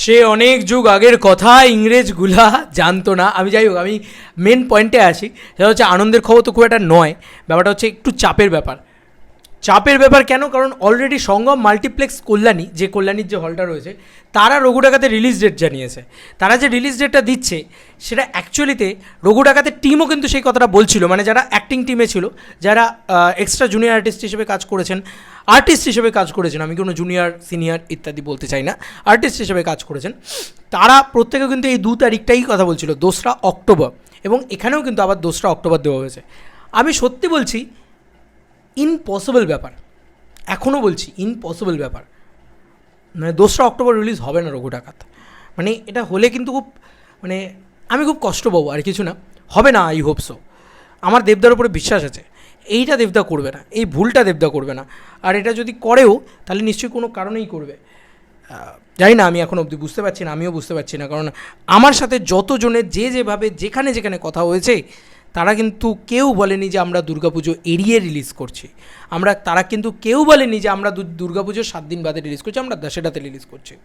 সে অনেক যুগ আগের কথা, ইংরেজগুলা জানতো না। আমি যাই হোক, আমি মেন পয়েন্টে আসি সেটা হচ্ছে আনন্দের খবর তো খুব একটা নয়। ব্যাপারটা হচ্ছে একটু চাপের ব্যাপার। চাপের ব্যাপার কেন? কারণ অলরেডি সঙ্গম মাল্টিপ্লেক্স কল্যাণী, যে কল্যাণীর যে হলটা রয়েছে, তারা রঘু ডাকাতে রিলিজ ডেট জানিয়েছে। তারা যে রিলিজ ডেটটা দিচ্ছে, সেটা অ্যাকচুয়ালিতে রঘু ডাকাতের টিমও কিন্তু সেই কথাটা বলছিল। মানে যারা অ্যাক্টিং টিমে ছিল, যারা এক্সট্রা জুনিয়র আর্টিস্ট হিসেবে কাজ করেছেন আর্টিস্ট হিসেবে কাজ করেছেন, আমি কোনো জুনিয়র সিনিয়র ইত্যাদি বলতে চাই না, আর্টিস্ট হিসেবে কাজ করেছেন। তারা প্রত্যেকে কিন্তু এই দু তারিখটাই কথা বলছিল, দোসরা অক্টোবর, এবং এখানেও কিন্তু আবার দোসরা অক্টোবর দেওয়া হয়েছে। আমি সত্যি বলছি ইম্পসিবল ব্যাপার। এখনও বলছি ইম্পসিবল ব্যাপার। মানে দোসরা অক্টোবর রিলিজ হবে না রঘু ডাকাত। মানে এটা হলে কিন্তু খুব মানে আমি খুব কষ্ট পাবো, আর কিছু না। হবে না আই হোপ সো আমার দেবদার উপরে বিশ্বাস আছে। এইটা দেবদা করবে না, এই ভুলটা দেবদা করবে না। আর এটা যদি করেও, তাহলে নিশ্চয়ই কোনো কারণেই করবে। জানি না, আমি এখন অবধি বুঝতে পারছি না, আমিও বুঝতে পারছি না, কারণ আমার সাথে যতজনের যে যেভাবে, যেখানে যেখানে কথা হয়েছে, তারা কিন্তু কেউ বলেনি যে আমরা দুর্গাপুজো এড়িয়ে রিলিজ করছি। আমরা, তারা কিন্তু কেউ বলেনি যে আমরা দু- দুর্গাপুজোর সাত দিন বাদে রিলিজ করছি, আমরা দশেটাতে রিলিজ করছি।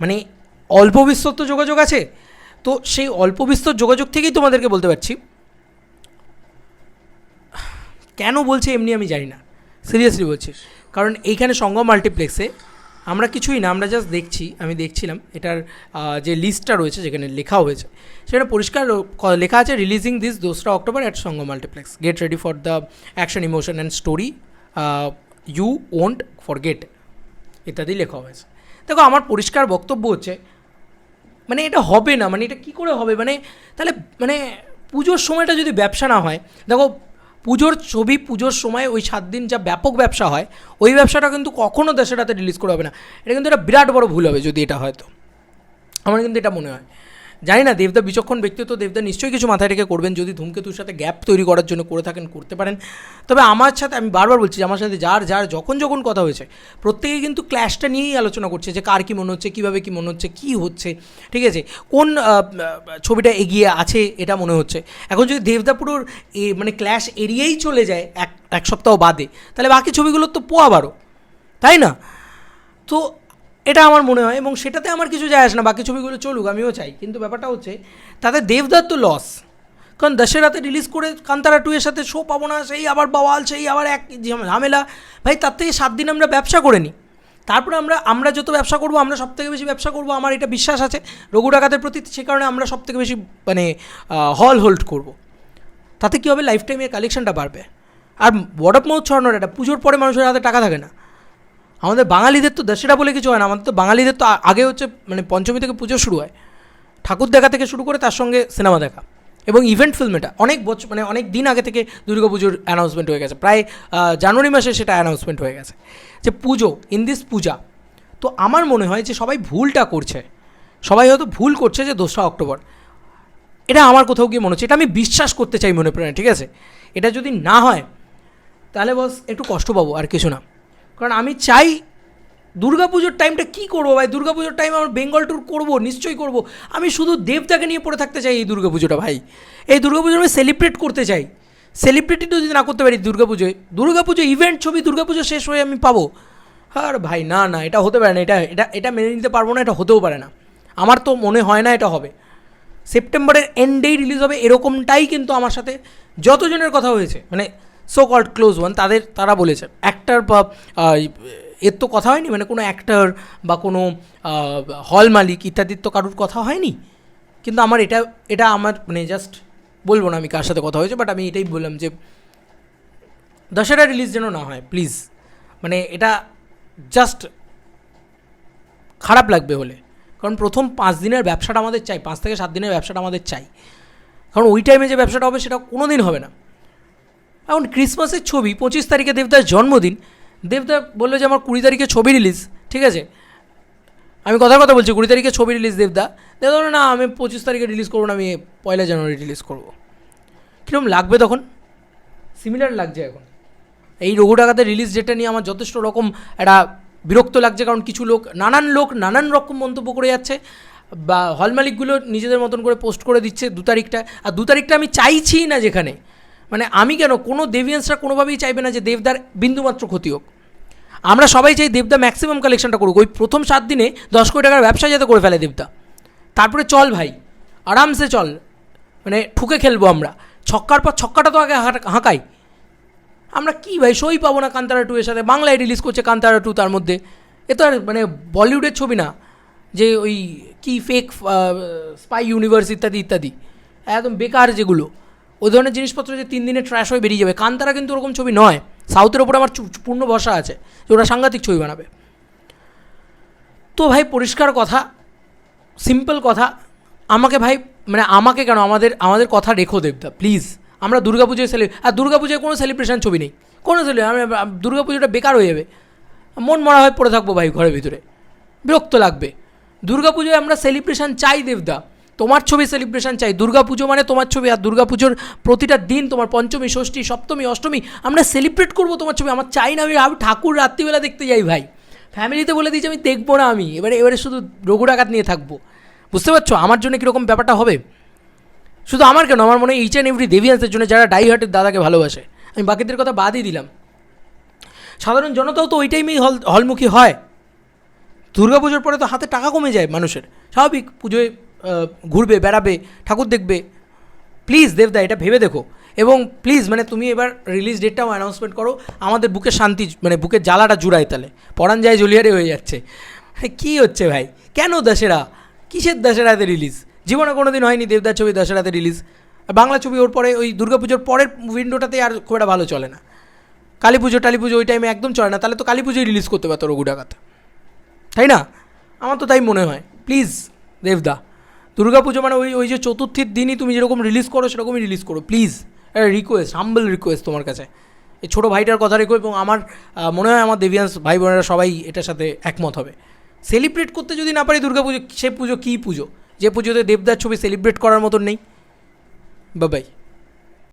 মানে অল্প বিস্তর তো যোগাযোগ আছে। তো সেই অল্প বিস্তর যোগাযোগ থেকেই তোমাদেরকে বলতে পারছি কেন বলছে এমনি আমি জানি না। সিরিয়াসলি বলছি। কারণ এইখানে সঙ্গম মাল্টিপ্লেক্সে আমরা কিছুই না, আমরা জাস্ট দেখছি, আমি দেখছিলাম, এটার যে লিস্টটা রয়েছে যেখানে লেখা হয়েছে, সেখানে পরিষ্কার লেখা আছে রিলিজিং দিস দোসরা October at Sangam multiplex get ready for the action emotion and story you won't forget ইত্যাদি লেখা হয়েছে। দেখো, আমার পরিষ্কার বক্তব্য হচ্ছে মানে এটা হবে না মানে এটা কি করে হবে? মানে তাহলে মানে পুজোর সময়টা যদি ব্যবসা না হয়, দেখো পুজোর ছবি পুজোর সময় ওই সাত দিন যা ব্যাপক ব্যবসা হয়, ওই ব্যবসাটা কিন্তু কখনও দেশের হাতে রিলিজ করা হবে না। এটা কিন্তু একটা বিরাট বড় ভুল হবে যদি এটা হয়তো আমার কিন্তু এটা মনে হয়। জানি না, দেবদা বিচক্ষণ ব্যক্তি, তো দেবদা নিশ্চয়ই কিছু মাথায় রেখে করবেন যদি ধূমকেতুর সাথে গ্যাপ তৈরি করার জন্য করে থাকেন, করতে পারেন। তবে আমার সাথে, আমি বারবার বলছি আমার সাথে যার যার, যখন যখন কথা হয়েছে, প্রত্যেকে কিন্তু ক্ল্যাশটা নিয়েই আলোচনা করছে যে, কার কী মনে হচ্ছে, কীভাবে কী মনে হচ্ছে, কী হচ্ছে, ঠিক আছে? কোন ছবিটা এগিয়ে আছে, এটা মনে হচ্ছে। এখন যদি দেবদাপুরোর এ মানে ক্ল্যাশ এড়িয়েই চলে যায় এক এক সপ্তাহ বাদে, তাহলে বাকি ছবিগুলোর তো পোয়া বারো তাই না? তো এটা আমার মনে হয় এবং সেটাতে আমার কিছু যায় আসে না, বাকি ছবিগুলো চলুক, আমিও চাই। কিন্তু ব্যাপারটা হচ্ছে, তাতে দেবদার তো লস কারণ দশেরাতে রিলিজ করে কান্তারা টু এর সাথে শো পাবো না, সেই আবার বাওয়াল, সেই আবার এক ঝামেলা। ভাই, তার থেকে সাত দিন আমরা ব্যবসা করে নিই। তারপরে আমরা আমরা যত ব্যবসা করব, আমরা সব থেকে বেশি ব্যবসা করব, আমার এটা বিশ্বাস আছে। রঘু ডাকাতের প্রতি সে কারণে আমরা সব থেকে বেশি মানে হল হোল্ড করব। তাতে কী হবে? লাইফ টাইমে কালেকশনটা বাড়বে। আর অফ মাউথ ছড়ানোর এটা পুজোর পরে মানুষের হাতে টাকা থাকে না। আমাদের বাঙালিদের তো দশেরা বলে কিছু হয় না, আমাদের তো বাঙালিদের তো আগে হচ্ছে মানে পঞ্চমী থেকে পুজো শুরু হয়। ঠাকুর দেখা থেকে শুরু করে তার সঙ্গে সিনেমা দেখা এবং ইভেন্ট ফিল্ম এটা। অনেক বছর মানে অনেক দিন আগে থেকে দুর্গা পুজোর অ্যানাউন্সমেন্ট হয়ে গেছে। প্রায় জানুয়ারি মাসে সেটা অ্যানাউন্সমেন্ট হয়ে গেছে। যে পুজো ইন দিস পূজা। তো আমার মনে হয় যে সবাই ভুলটা করছে। সবাই হয়তো ভুল করছে যে দোসরা অক্টোবর। এটা আমার কোথাও গিয়ে মনে হচ্ছে। এটা আমি বিশ্বাস করতে চাই মনে প্রাণে, ঠিক আছে? এটা যদি না হয়, তাহলে বস একটু কষ্ট পাবো, আর কিছু না। কারণ আমি চাই দুর্গাপুজোর টাইমটা কী করব? ভাই, দুর্গাপুজোর টাইম আমার বেঙ্গল ট্যুর করব, নিশ্চয়ই করব। আমি শুধু দেবতাকে নিয়ে পড়ে থাকতে চাই এই দুর্গাপুজোটা, ভাই। এই দুর্গাপুজো আমি সেলিব্রেট করতে চাই। সেলিব্রেটি যদি না করতে পারি দুর্গাপুজোয়, দুর্গাপুজো ইভেন্ট ছবি দুর্গাপুজো শেষ হয়ে আমি পাবো। আর ভাই, না না, এটা হতে পারে না। এটা এটা এটা মেনে নিতে পারব না, এটা হতেও পারে না। আমার তো মনে হয় না এটা হবে। সেপ্টেম্বরের এন্ডেই রিলিজ হবে এরকমটাই কিন্তু আমার সাথে যতজনের কথা হয়েছে। মানে সো কল্ড ক্লোজ ওয়ান তাদের, তারা বলেছে। অ্যাক্টার বা এর তো কথা হয়নি মানে কোনো অ্যাক্টার বা কোনো হল মালিক ইত্যাদির তো কারোর কথা হয়নি। কিন্তু আমার এটা এটা আমার মানে জাস্ট বলব না আমি কার সাথে কথা হয়েছে বাট আমি এটাই বললাম যে দশেরা রিলিজ যেন না হয় প্লিজ মানে এটা জাস্ট খারাপ লাগবে হলে। কারণ প্রথম পাঁচ দিনের ব্যবসাটা আমাদের চাই, পাঁচ থেকে সাত দিনের ব্যবসাটা আমাদের চাই। কারণ ওই টাইমে যে ব্যবসাটা হবে, সেটা কোনো দিন হবে না। এখন ক্রিসমাসের ছবি, পঁচিশ তারিখে দেবদার জন্মদিন। দেবদা বলল যে, আমার কুড়ি তারিখে ছবি রিলিজ ঠিক আছে? আমি কথার কথা বলছি, কুড়ি তারিখে ছবি রিলিজ দেবদা। দেবদা না, আমি পঁচিশ তারিখে রিলিজ করব না, আমি পয়লা জানুয়ারি রিলিজ করব। কীরকম লাগবে তখন? সিমিলার লাগছে এখন। এই রঘু ডাকাতের রিলিজ ডেটটা নিয়ে আমার যথেষ্ট রকম একটা বিরক্ত লাগছে, কারণ কিছু লোক, নানান লোক, নানান রকম মন্তব্য করে যাচ্ছে, বা হল মালিকগুলো নিজেদের মতন করে পোস্ট করে দিচ্ছে দু তারিখটা আর দু তারিখটা আমি চাইছি না যেখানে। মানে আমি কেন? কোনো দেভিয়েন্সরা কোনোভাবেই চাইবে না যে দেবদার বিন্দুমাত্র ক্ষতি হোক। আমরা সবাই চাই দেবদা ম্যাক্সিমাম কালেকশনটা করুক। ওই প্রথম সাত দিনে দশ কোটি টাকার ব্যবসা যাতে করে ফেলে দেবদা। তারপরে চল ভাই, আরামসে চল। মানে ঠুকে খেলব আমরা। ছক্কার পর ছক্কাটা তো আগে হাঁকাই। আমরা কি ভাই, সই পাবো না কান্তারা টু এর সাথে? বাংলায় রিলিজ করছে কান্তারা টু তার মধ্যে। এ তো আর মানে বলিউডের ছবি না। যে ওই কি ফেক স্পাই ইউনিভার্স ইত্যাদি ইত্যাদি। একদম বেকার যেগুলো। ওই ধরনের জিনিসপত্র যে তিন দিনে ট্র্যাশ হয়ে বেরিয়ে যাবে। কান্তারা কিন্তু ওরকম ছবি নয়। সাউথের ওপর আমার পূর্ণ ভরসা আছে যে ওরা সাংঘাতিক ছবি বানাবে। তো ভাই, পরিষ্কার কথা সিম্পল কথা, আমাকে ভাই মানে আমাকে কেন, আমাদের আমাদের কথা রেখো দেবদা প্লিজ আমরা দুর্গাপুজোয় সেলে আর দুর্গাপুজোয় কোনো সেলিব্রেশন ছবি নেই। কোনো সেলি দুর্গাপুজোটা বেকার হয়ে যাবে। মন মরা হয়ে পড়ে থাকব ভাই ঘরের ভিতরে। বিরক্ত লাগবে। দুর্গাপুজোয় আমরা সেলিব্রেশন চাই দেবদা। তোমার ছবি সেলিব্রেশন চাই। দুর্গাপুজো মানে তোমার ছবি, আর দুর্গাপুজোর প্রতিটা দিন তোমার পঞ্চমী, ষষ্ঠী, সপ্তমী, অষ্টমী, আমরা সেলিব্রেট করব তোমার ছবি। আমার চাই না আমি আমি ঠাকুর রাত্রিবেলা দেখতে যাই ভাই। ফ্যামিলিতে বলে দিয়েছি আমি দেখব না আমি। এবারে এবারে শুধু রঘুরাঘাত নিয়ে থাকব। বুঝতে পারছ? আমার জন্য কীরকম ব্যাপারটা হবে? শুধু আমার কেন? আমার মনে হয় ইচ অ্যান্ড এভরি দেভিয়ান্সের জন্য যারা ডাই হার্টের দাদাকে ভালোবাসে। আমি বাকিদের কথা বাদই দিলাম। সাধারণ জনতাও তো ওই টাইমেই হল, হলমুখী হয়। দুর্গাপুজোর পরে তো হাতে টাকা কমে যায় মানুষের। স্বাভাবিক, পুজোয় ঘুরবে, বেড়াবে, ঠাকুর দেখবে। প্লিজ দেবদা, এটা ভেবে দেখো। এবং প্লিজ মানে তুমি এবার রিলিজ ডেটটাও অ্যানাউন্সমেন্ট করো। আমাদের বুকে শান্তি মানে বুকের জ্বালাটা জুড়ায় তাহলে। পরাণ যায় জলিয়ারে হয়ে যাচ্ছে। কী হচ্ছে ভাই? কেন দশেরা? কিসের দশেরাতে রিলিজ জীবনে কোনো দিন হয়নি দেবদার ছবি দশেরাতে রিলিজ বাংলা ছবি ওর পরে, ওই দুর্গাপুজোর পরের উইন্ডোটাতে আর খুব একটা ভালো চলে না। কালী পুজো টালী পুজো ওই টাইমে একদম চলে না। তাহলে তো কালী পুজোই রিলিজ করতে পারতো রঘু ডাকাত তাই না? আমার তো তাই মনে হয়। প্লিজ দেবদা। দুর্গা পুজো মানে ওই ওই যে চতুর্থীর দিনই তুমি যেরকম রিলিজ করো, সেরকমই রিলিজ করো প্লিজ রিকোয়েস্ট হাম্বল রিকোয়েস্ট তোমার কাছে। এই ছোটো ভাইটার কথা রেখো এবং আমার মনে হয় আমার দেবিয়ান্স ভাই বোনেরা সবাই এটার সাথে একমত হবে। সেলিব্রেট করতে যদি না পারি দুর্গা পুজো সে পুজো কী পুজো? যে পুজোতে দেবদার ছবি সেলিব্রেট করার মতন নেই। বাবাই